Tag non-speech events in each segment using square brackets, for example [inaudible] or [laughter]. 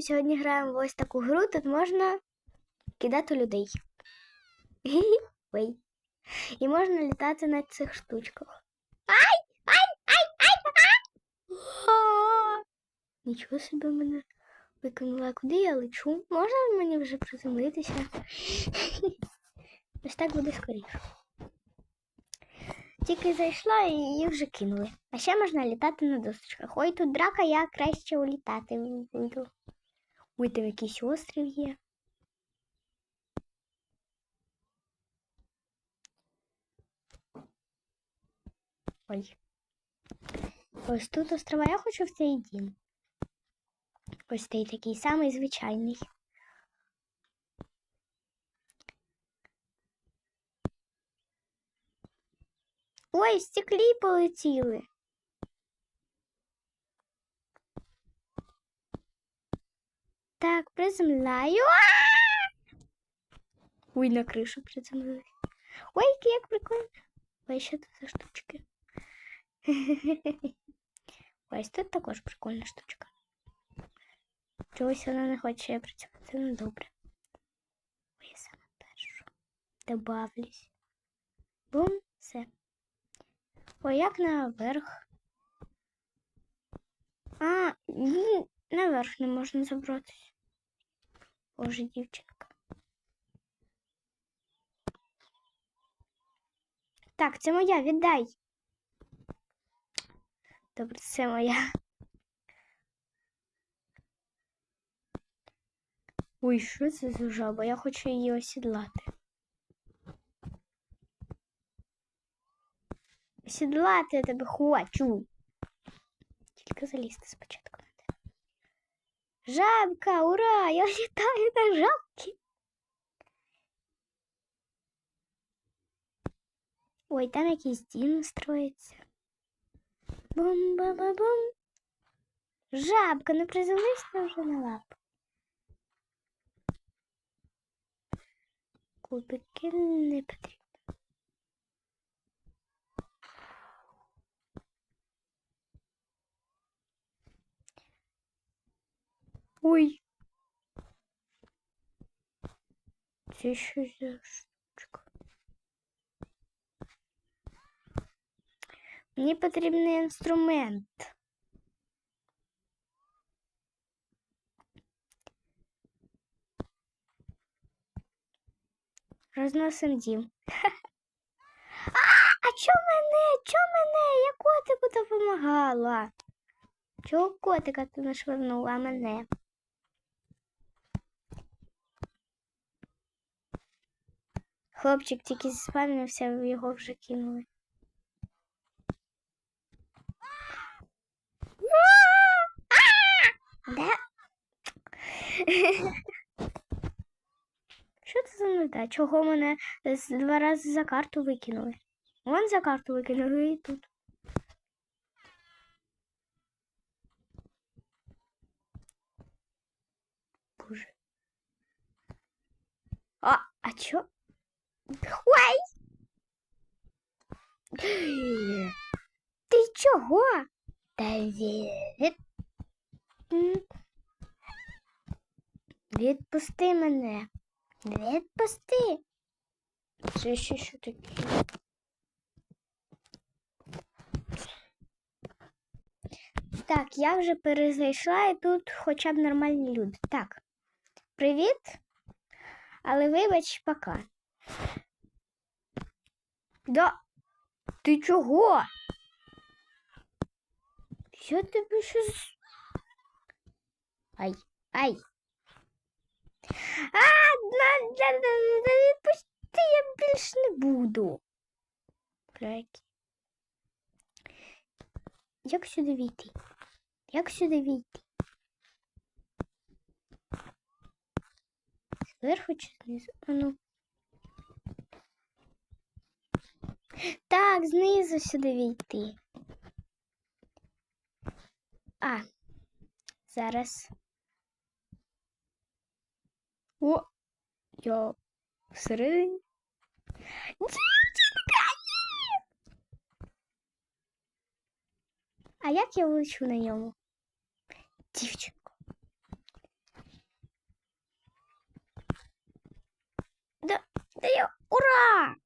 ми сьогодні граємо в ось таку гру, тут можна кидати людей. [laughs] Ой. І можна літати на цих штучках. Ай! Ай! Ай! Ай! А! [gasps] Нічого собі мене викинула. Куди я лечу? Можна мені вже приземлитися? [laughs] Ось так буде скоріше. Тільки зайшла і її вже кинули. А ще можна літати на досточках. Ой, тут драка, я краще улітати буду. Ой, там якийсь острів є. Ой. Ось тут острова. Я хочу в цей дім. Ось цей такий самий звичайний. Ой, стеклі полетіли. Так, приземляю. Ой, на кришу приземлилась. Ой, як прикольно. Ой, що це за штучки? [laughs] Ось тут також прикольна штучка. Чогось вона не хоче працювати, ну добре. Ой, я саме першу. Добавлюсь. Бум, все. Ой, як наверх? А, наверх не можна забратися. Боже, дівчинка. Так, це моя, віддай. Добре, це моя. Ой, що це за жаба? Я хочу її осідлати. Осідлати я тебе хочу. Тільки залізти спочатку. Жабка, ура! Я літаю на жабки. Ой, там якийсь дім строїться. Бум-ба-ба-бум. Жабка, не приземлися вже на лапу. Кубики не потрібно. Це що за штучка? Мені потрібен інструмент. Розносим дім. [laughs] А, чо мене? Чо мене? Я котику допомагала. Чого котика ти нашвирнула, а мене? Хлопчик тільки спавнився, його вже кинули. Да? [laughs] Що це за нуда? Чого мене два рази за карту викинули? Вон за карту викинули і тут. Боже. А, а чо? Ой! Ти чого? Та від... Відпусти мене. Відпусти. Це ще що таке? Так, я вже перезайшла і тут хоча б нормальні люди. Так. Привіт. Але вибач, пока. Да. Ти чого? Я тебе щось. Ай, ай. А, відпусти, я більш не буду. Як сюди війти? Як сюди війти? Зверху чи знизу? А ну. Так, знизу сюди війти. А, зараз. О, я всередині. Дівчинка, ні! А як я влечу на ньому? Дівчинку. Да, да я... Ура!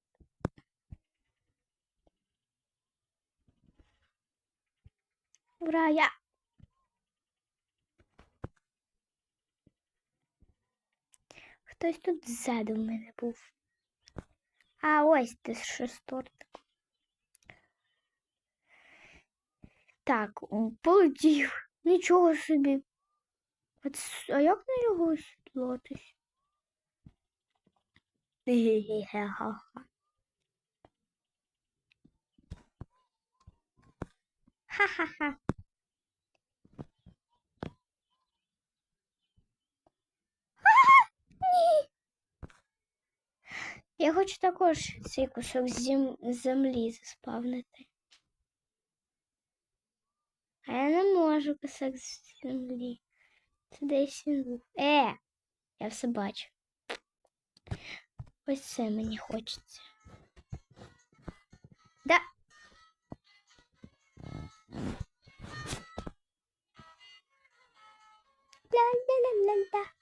Я... Хтось тут ззаду в мене був. А ось ти шестортик. Так, м, полетів. Нічого собі. А, як на його осідлатись? Ге-ге-ге-га-га. Ха-ха-ха. Ні. [gasps] Я хочу також цей кусок зем... землі заспавнити. А я не можу кусок землі. Це десь він. Е! Я все бачу. Ось це мені хочеться. Да. Ля-ля-ля-ля-ля.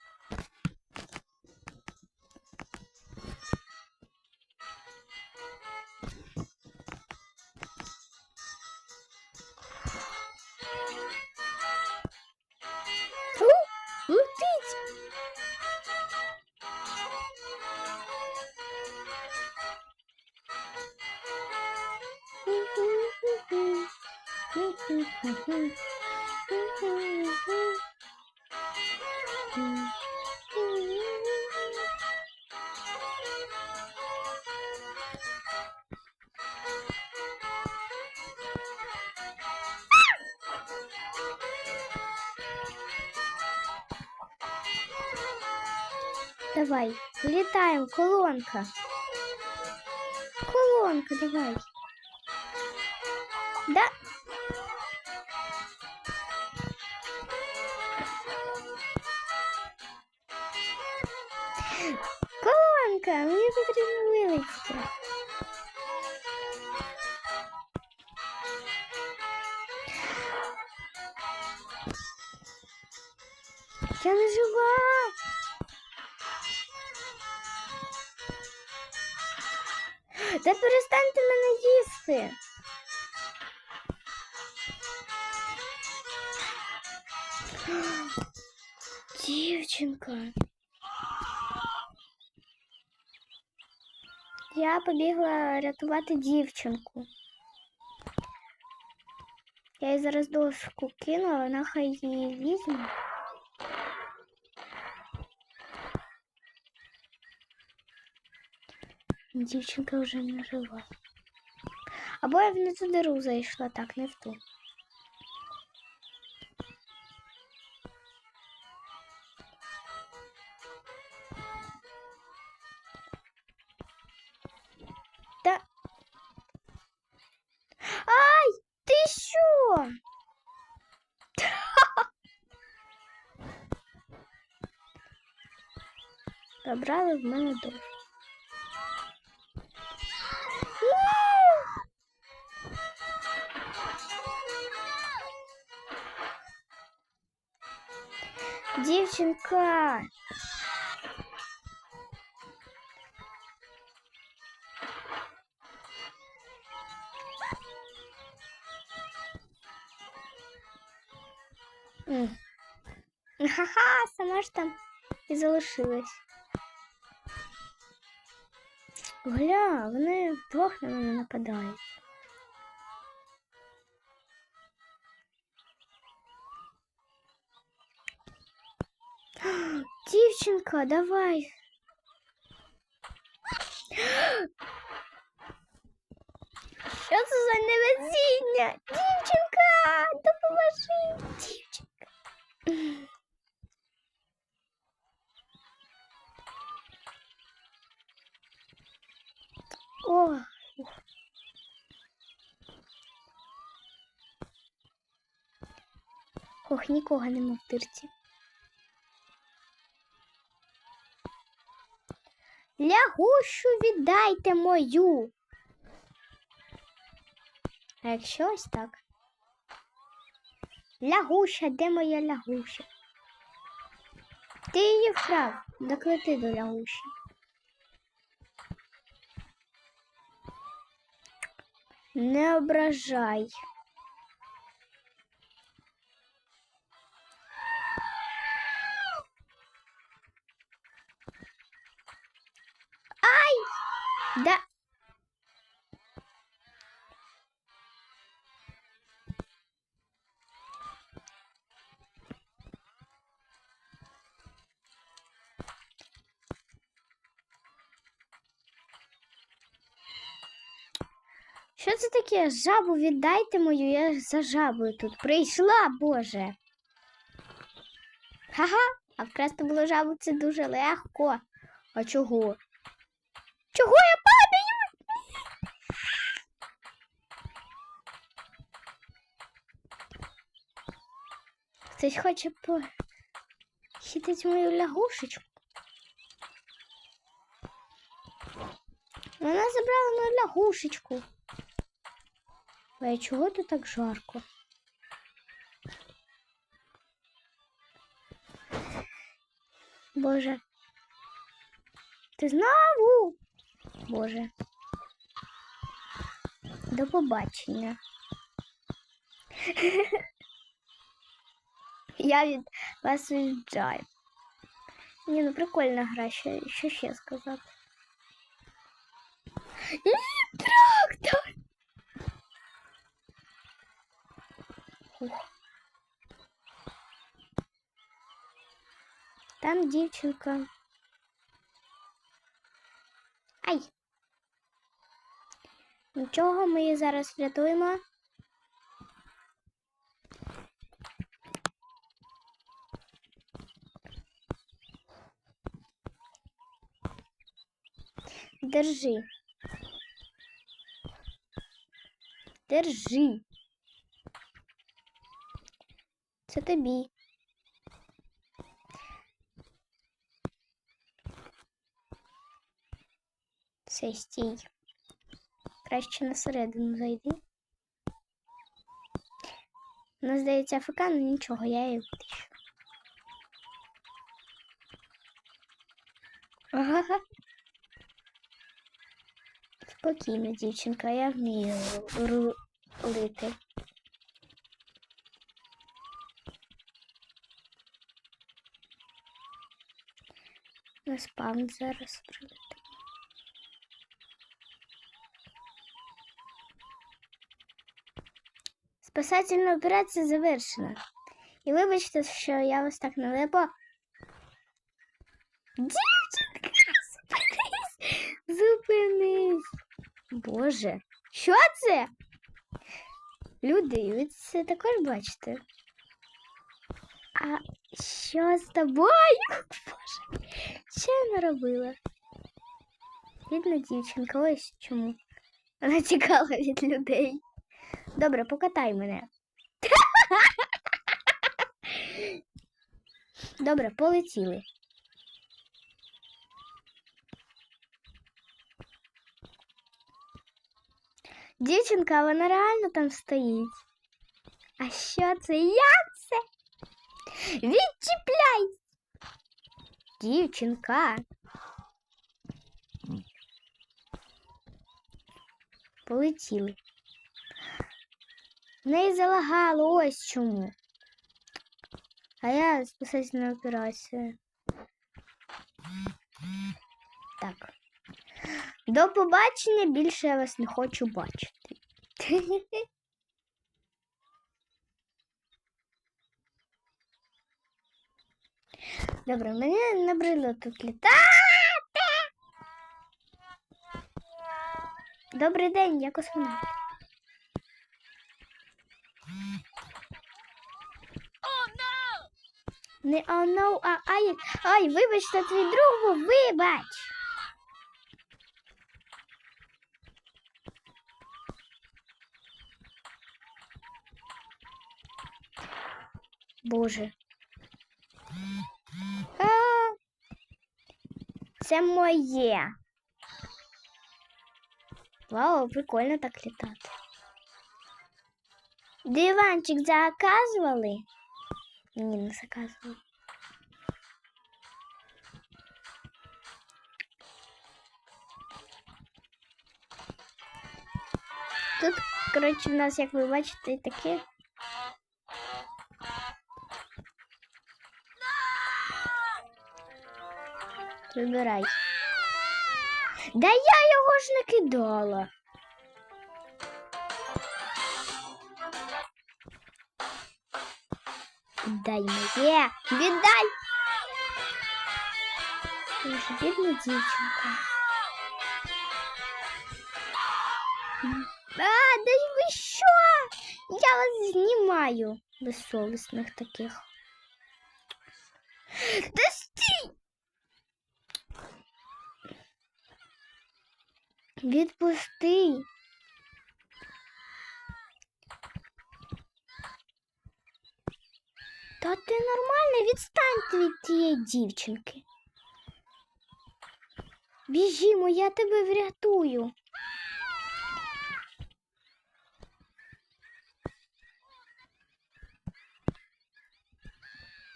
Давай, летаем, колонка. Колонка, давай. Да. Я побігла рятувати дівчинку. Я їй зараз дошку кину, а вона хай її візьме. Дівчинка вже не жива. Або я в не ту диру зайшла, так, не в ту. Забрали в мене. М. Ха-ха, сама ж там і залишилась. Гля, вони вдвох на мене нападають. [gasps] Дівчинка, давай. Ох, нікого нема в дирці. Лягущу віддайте мою. А якщо ось так? Лягуща, де моя лягуща? Ти її вкрав, доклети до лягущі. Не ображай. Да. Що це таке? Жабу віддайте мою, я за жабою тут прийшла, Боже. Ха-ха, а вкрасти було жабу це дуже легко. А чого? Чого я падаю? Хтось хоче похитити мою лягушечку. Вона забрала мою лягушечку. А чого тут так жарко? Боже. Ти знову? Боже. До побачення. [laughs] Я від вас уїжджаю. Ні, ну прикольна гра, що, що ще сказати. Ні, трактор! Там дівчинка. Ай! Нічого, ми її зараз врятуємо. Держи. Держи. Це тобі. Все, стій. Краще на середину зайди. Ну, здається, АФК, ну нічого, я її витащу. Ага. Спокійно, дівчинка, я вмію рулити. На спам зараз прилетить. Спасательна операція завершена. І вибачте, що я вас так налепо. Боже, що це? Люди, ви це також бачите? А що з тобою? [laughs] Боже, що я наробила? Бідна дівчинка, ось чому. Вона тікала від людей. Добре, покатай мене. [laughs] Добре, полетіли. Дівчинка, вона реально там стоїть. А що це? Як це? Відчіпляй! Дівчинка. Полетіли. В неї залагало ось чому. А я спасательна операція. Так. До побачення більше я вас не хочу бачити. [laughs] Добре, мені набридло тут літати. Добрий день, я космонавт. Не no, а ай, ай, вибачте, твій друг був, вибач. Боже. А, це моє. Вау, прикольно так літати. Диванчик заказували? Ні, не заказували. Тут, коротше, в нас, як ви бачите, таке. Вибирай. Да я його ж не кидала. Дай моє. Віддай. Боже, бідна дівчинка. А, да й ви що? Я вас знімаю, безсовісних таких. Да стій! Відпусти. Та ти нормально відстаньте від тієї дівчинки. Біжімо, я тебе врятую.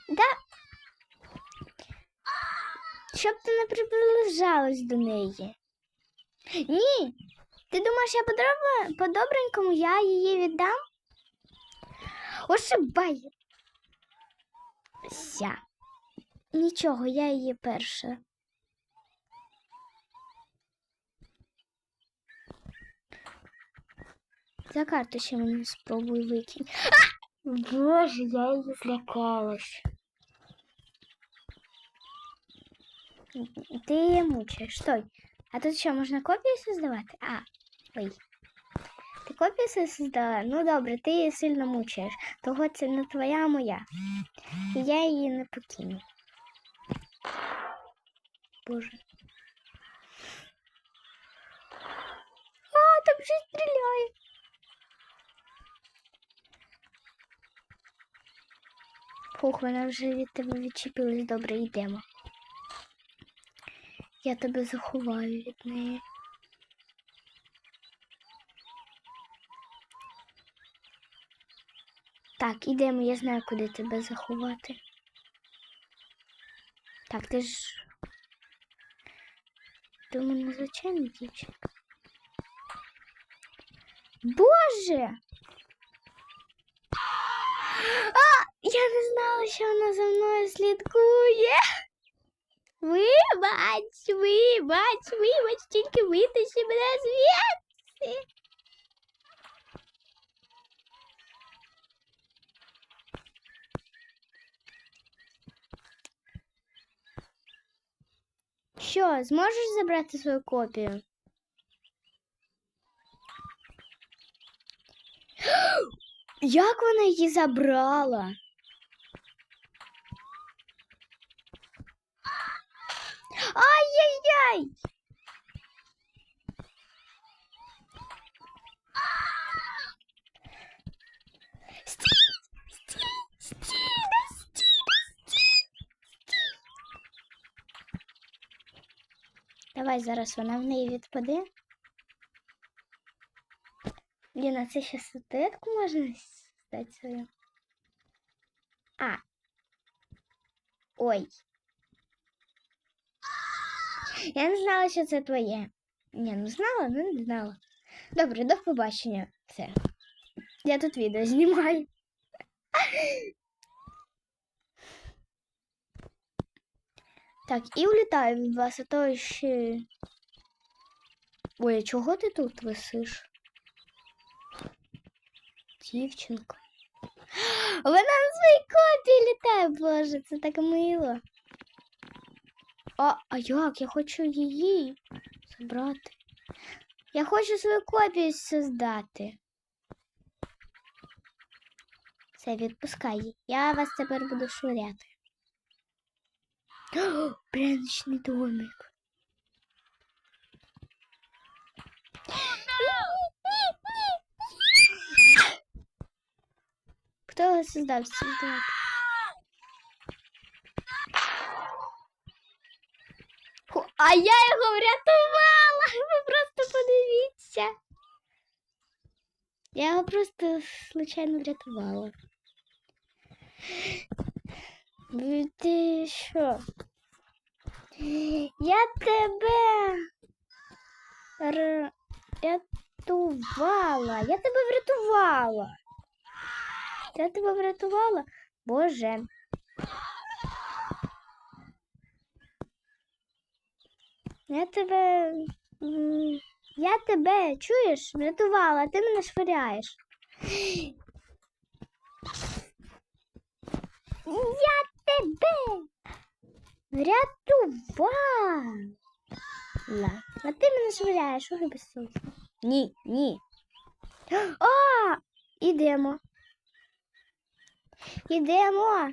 Да. Щоб ти не приближалась до неї. Ні. Ти думаєш, я по-добренькому я її віддам? Ошибай. Ся. Нічого, я її перша. За карту ще мені спробуй викинь. А! Боже, я її злякалась. Ти її мучаєш. Стой. А тут що, можна копії создавати? А, ой. Ти копію создала? Ну добре, ти її сильно мучаєш. Того це не твоя, а моя. І я її не покину. Боже. А, там вже стріляє. Фух, вона вже від тебе відчепилась. Добре, йдемо. Я тебе заховаю від неї. Так, ідемо, я знаю, куди тебе заховати. Так, ти ж. Ти мене звичайна дівчинка. Боже! А! Я не знала, що вона за мною слідкує. Вибач, вибач, вибач, тільки витащи мене звідси. Що, зможеш забрати свою копію? [gasps] Як вона її забрала? Ай-яй-яй! Стій! Стій! Стій! Да стій! Да стій! Стій! Давай зараз вона в неї відпаде. Блін, а це ще статуетку можна стати свою? А. Ой. Я не знала, що це твоє. Ні, ну знала, ну не знала. Добре, до побачення. Все. Я тут відео знімаю. Так, і улітаю від вас, а то ще. Ой, а чого ти тут висиш? Дівчинка. [gasps] Вона на своїй копії літає, боже, це так мило. А, а як? Я хочу її забрати. Я хочу свою копію создати. Все, відпускай. Я вас тепер буду швиряти. [gasps] О, Пряничний домик. [gasps] Хто создав создавати? Фу, А я його врятувала. [laughs] Ви просто подивіться. Я його просто случайно врятувала. Ти що? Я тебе. Р... Я тебе врятувала. Я тебе врятувала. Боже. Я тебе. Я тебе, чуєш, врятувала, ти мене швиряєш. [gasps] Я тебе врятувала. А ти мене швиряєш, уже безсовісно. Ні, ні. А, ідемо. Ідемо.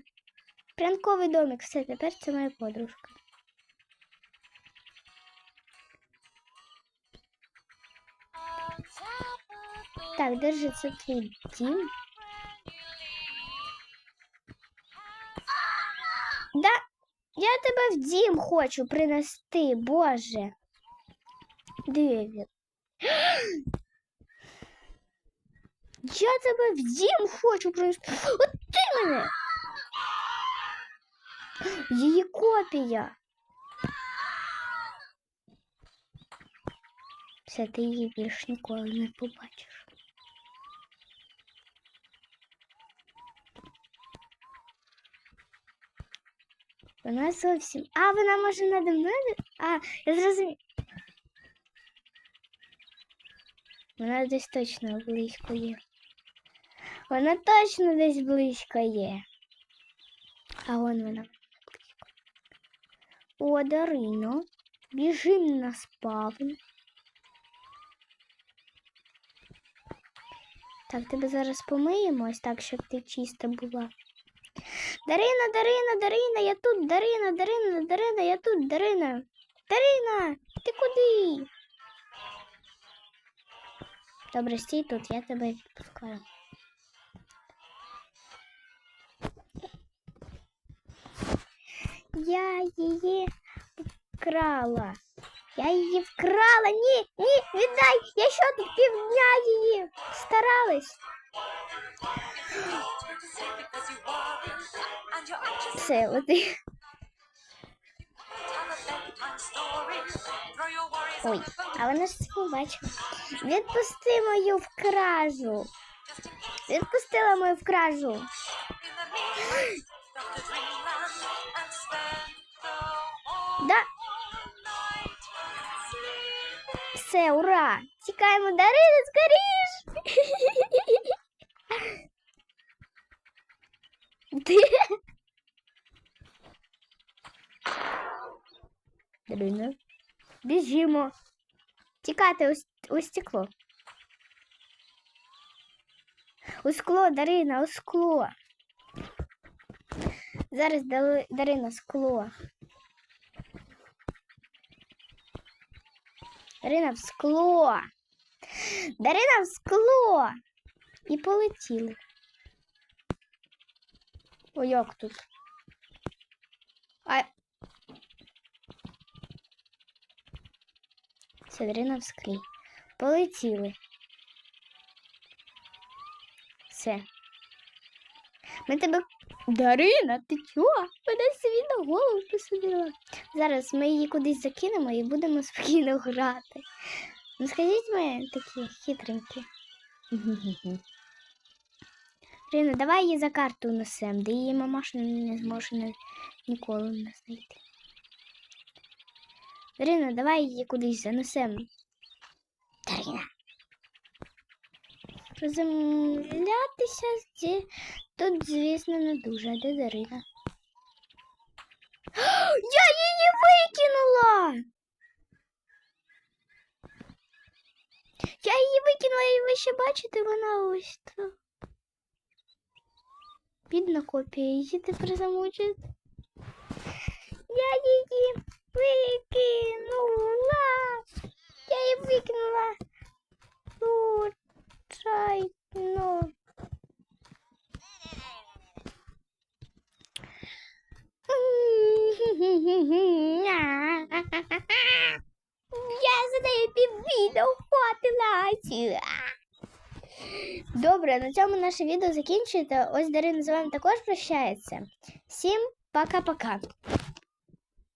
Пранковий домик. Все, тепер це моя подружка. Так, держи, це твій дім. Да, я тебе в дім хочу принести, Боже. Де? [gasps] Я тебе в дім хочу принести. От ти мене. Її копія. Все, ти її більш ніколи не побачиш. Вона зовсім. А, вона може надо мною? А, я зрозумів. Вона десь точно близько є. Вона точно десь близько є. А вон вона. О, Дарино. Біжим на спавн. Так, тебе зараз помиємо ось так, щоб ти чиста була. Дарина, Дарина, Дарина, я тут, Дарина, Дарина, Дарина, я тут, Дарина. Дарина, ти куди? Добре, стій тут, я тебе відпускаю. Я її вкрала. Я її вкрала. Ні, ні, віддай. Я що тут півдня її старалась. Все, лети. Ой, а вона ж це побачила. Відпусти мою вкражу. Відпустила мою вкражу. Да. Все, ура! Тікаємо Дарина, скоріш! Ти? Дарина. Біжимо. Тікати у, у стекло. У скло, Дарина, у скло. Зараз Дарина скло. Дарина в скло. Дарина в скло. І полетіли. О, як тут? А... Це Дарина в склі. Полетіли. Все. Ми тебе. Дарина, ти чого? Мене собі на голову посадила. Зараз ми її кудись закинемо і будемо спокійно грати. Ну скажіть ми такі хитренькі. Рина, давай її за карту несем, де її мамаша не зможе ніколи не знайти. Рина, давай її кудись занесем. Дарина. Розмовлятися зі... тут, звісно, не дуже. Де Дарина? [gasps] Я її викинула! Я її викинула, і ви ще бачите, вона ось тут. Бідна копія, її тепер замучить. Я її викинула. Я її викинула. Случайно. Я за нею піввідео фотилась. Добре, на цьому наше відео закінчується. Ось Дарина з вами також прощається. Всім пока-пока.